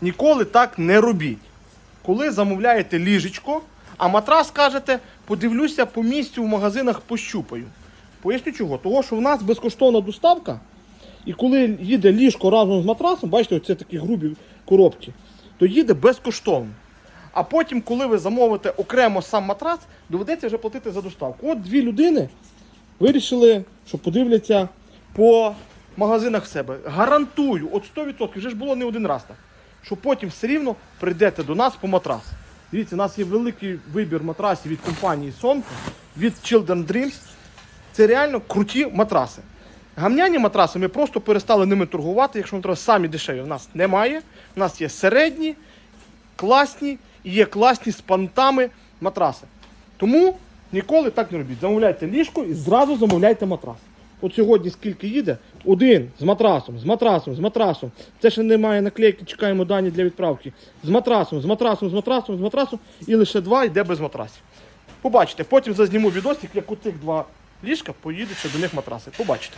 ніколи так не робіть. Коли замовляєте ліжечко, а матрас кажете, подивлюся по місцю в магазинах пощупаю. Поясню чого? Того, що в нас безкоштовна доставка, і коли їде ліжко разом з матрасом, бачите, це такі грубі коробки, то їде безкоштовно. А потім, коли ви замовите окремо сам матрас, доведеться вже платити за доставку. От дві людини вирішили, що подивляться по магазинах в себе. Гарантую, от 100%, вже ж було не один раз так, що потім все рівно прийдете до нас по матрас. Дивіться, у нас є великий вибір матрасів від компанії Sonko, від Children Dreams. Це реально круті матраси. Гамняні матраси ми просто перестали ними торгувати, якщо матрас самі дешеві в нас немає. У нас є середні, класні і є класні з пантами матраси. Тому ніколи так не робіть. Замовляйте ліжко і зразу замовляйте матрас. От сьогодні скільки їде? Один з матрасом, з матрасом, з матрасом. Це ще немає наклейки, чекаємо дані для відправки. З матрасом, з матрасом, з матрасом, з матрасом. І лише два йде без матрасів. Побачите, потім зазніму відосик, як у цих два ліжка поїдуть до них матраси. Побачите.